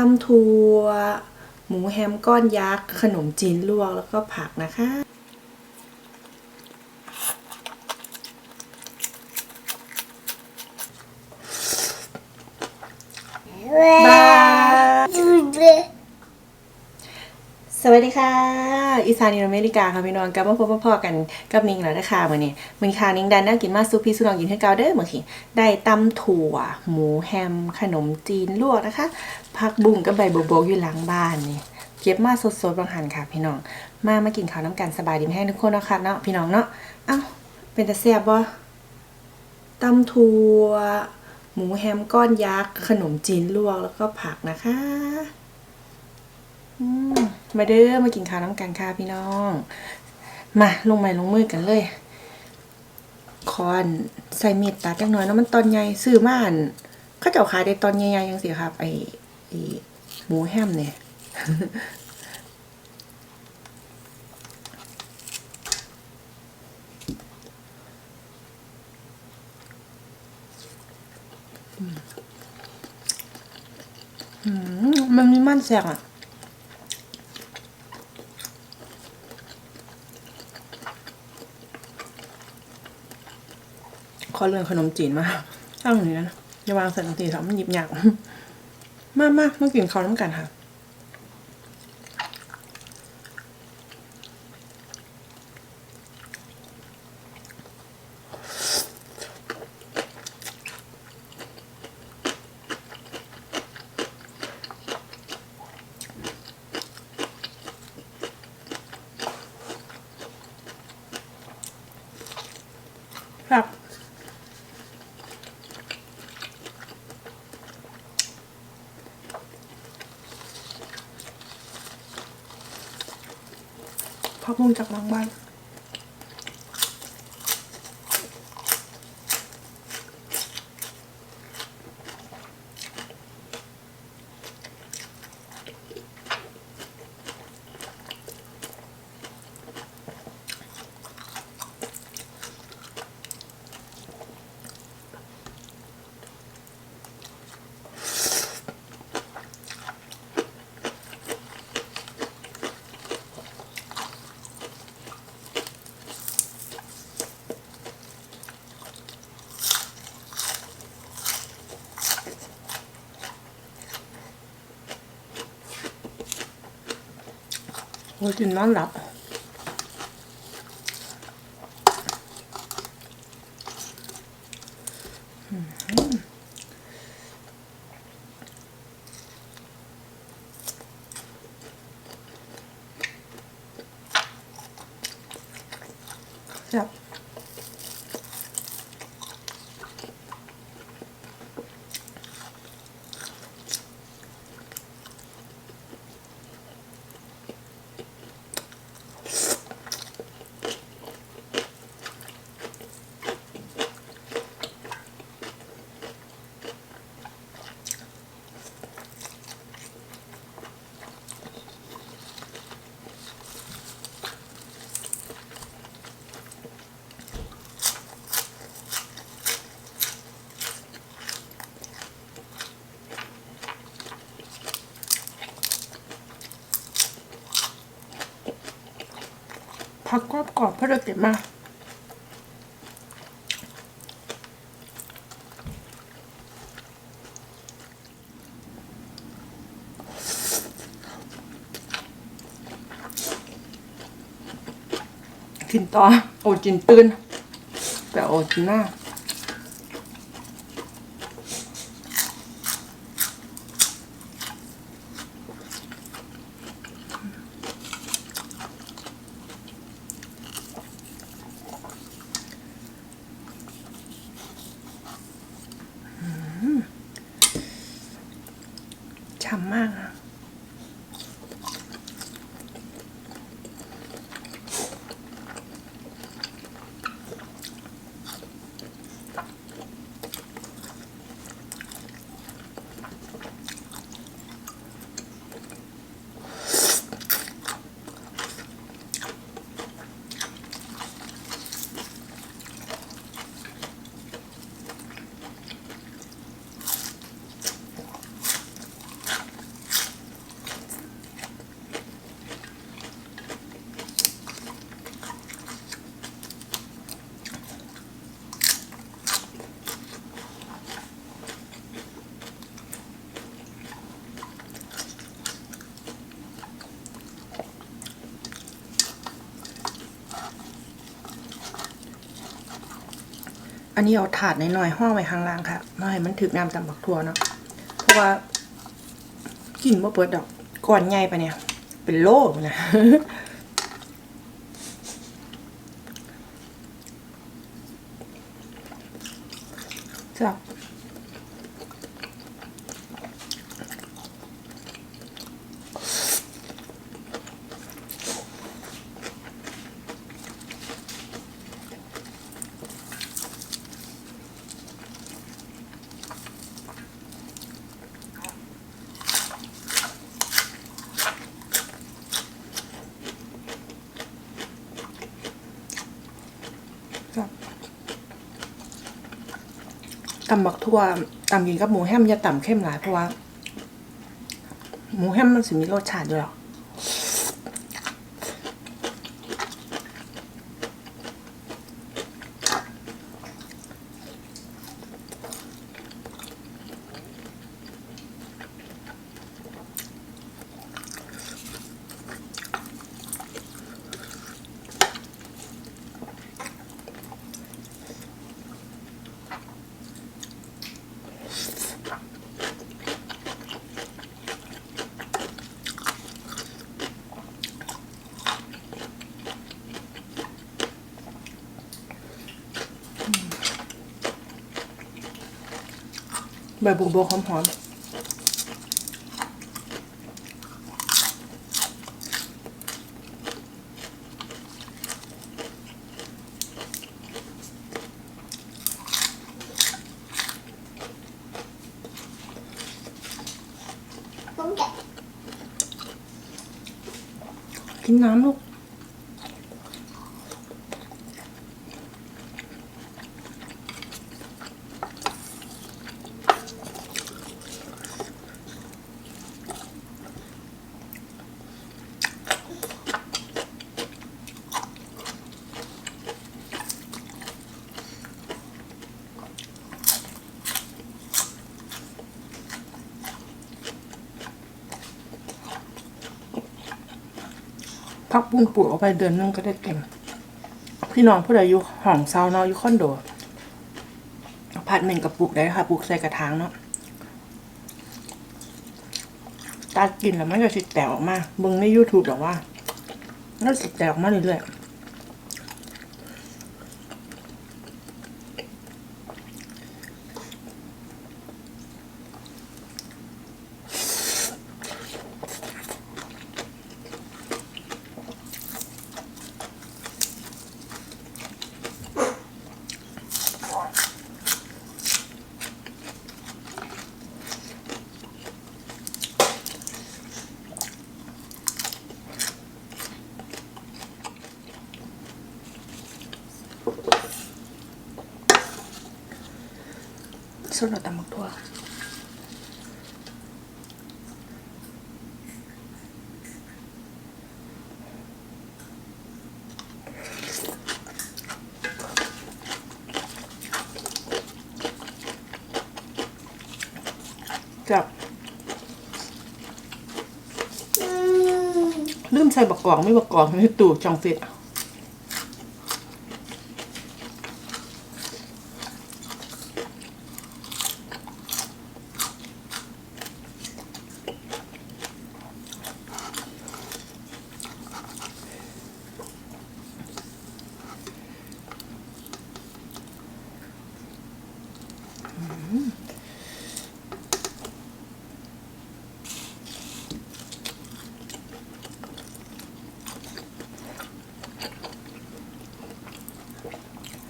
ตำถั่วหมูแฮมก้อนยักษ์ ขนมจีนลวกแล้วก็ผักนะคะ บาย สวัสดีค่ะ อีสานอินอเมริกาค่ะพี่น้องกลับมาพบพ่อๆกันกับนิงแล้วนะคะมื้อนี้มื้อนี้ค่ะนิงดันน่ากินมากซุปพี่สุนองกินให้เกาเด้อมื้อนี้ได้ตำถั่ว หมูแฮม ขนมจีนลวกนะคะผักบุ้งกับใบบัวบกอยู่หลังบ้านนี่เก็บมาสดๆบางหันค่ะ พี่น้อง มามากินข้าวน้ำกันสบายดีไหมให้ทุกคนเนาะค่ะเนาะพี่น้องเนาะเอ้าเป็นตาแซ่บบ่ตำถั่วหมูแฮมก้อนยักษ์ขนมจีนลวกแล้วก็ผักนะคะ มาเด้อมากินข้าวน้ำกันค่ะพี่น้อง มาลงไม้ลงมือกันเลยคอนใส่เมีดตัดจังหน่อยเนาะมันตอนใหญ่ซื้อมาอันเขาเจ้าขายได้ตอนใหญ่ๆยังสิครับ ไออหมูแฮมเนี่ยมมันมีมันแสกอะ ขอเรื่องขนมจีนมาตั้งอย่างนี้นะอย่าวางใส่ตังทีสามมันหยิบหยากมากมากเมื่อกินเขาน้ำกันค่ะ ครับ พักมุง โอ้ยกินนอนหลับครับ ผักกรอบกรอบเพราะเราเก็บมากินต่อโอจินตื่นแต่โอจินหน้า ฉ่ำมากอะ อันนี้เอาถาดน้อยๆห้องไว้ข้างล่างค่ะมาให้มันถึกน้ำตำบักทั่วเนาะเพราะว่ากินบ่เปิดดอกก่อนใหญ่ปะเนี่ย เป็นโลกนะจ้ะ ตำบักทั่วตำกินกับหมูแฮมอย่าตำเข้มหลายเพราะว่า หมูแฮมมันสิมีรสชาติอยู่หรอก ใบบัวบกหอมๆผมแกะกินน้ำลูกักบุ้งปลูกเอาไปเดือนนึงก็ได้เก่งพี่น้องผู้ใดอยู่ห้องเซาเนาะอยู่คอนโดอพาร์ตเมนต์กับปลูกได้ค่ะปลูกใส่กระถางเนาะตากินแล้วมันจะสิแตกออกมาบึงใน YouTube หรอว่าน่าสิแตกออกมาเรื่อยๆ ส่วนเราตำบักทั่วจับลืมใส่บักกอกไม่บักกอกในตู้จองเฟะ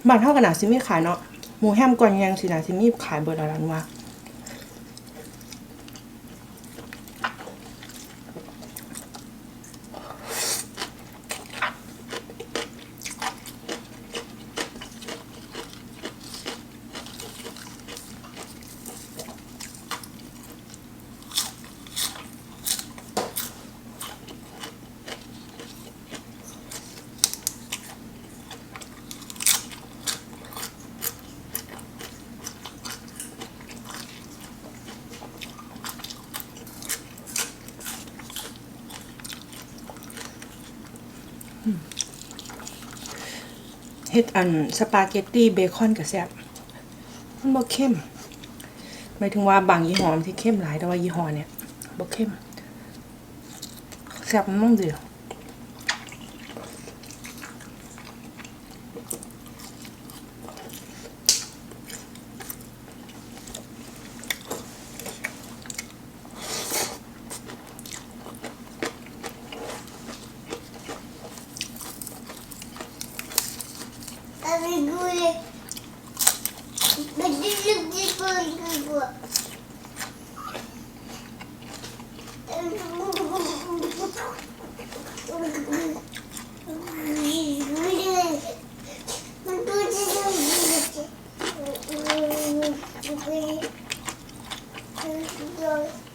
บานเท่ากันนะซิมีขายเนาะหมูแฮมก่อนยังสินาซิมีขายเบอร์ละล้านว่า เฮ็ดอันสปาเกตตี้เบคอนกับแซ่บมันบ่เข้มหมายถึงว่าบางยี่ห้อมันที่เข้มหลายแต่ว่ายี่ห้อเนี่ยบ่เข้มแซ่บมันมั่งเดีย Thank you.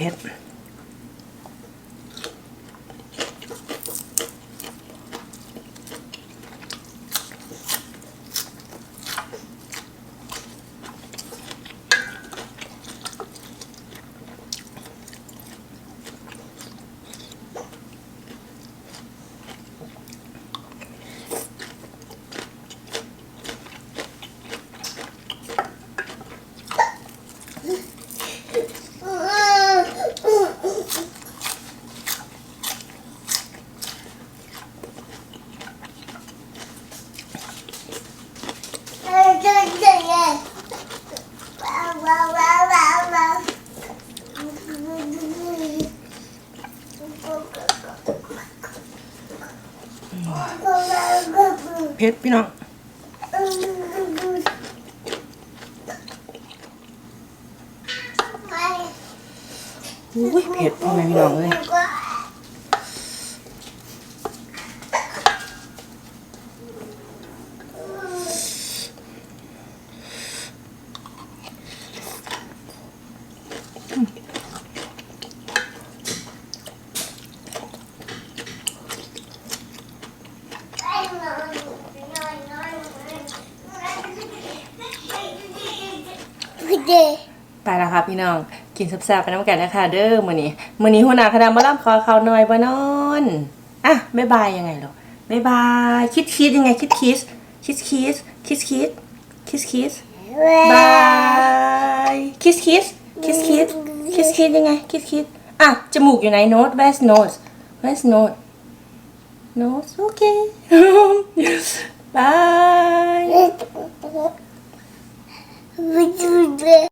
โอ้ย เผ็ดพี่น้องอุ้ยเผ็ดพ่อแม่พี่น้องเลย ไปแล้วค่ะ พี่น้อง กินแซ่บไปน้ำกันนะคะเด้อมื้อนี้มื้อนี้หัวหน้าคณะมาล่ำขอเขาหน่อยบ่นอนอะบ๊ายบายยังไงหรอบ๊ายบายคิดคิดยังไงคิดคิสคิสคิสคิสคิสคิสคิสบายคิสคิสคิสคิสคิสคิสยังไงคิสคิสอะจมูกอยู่ไหน nose where's nose where's nose nose okay Bye.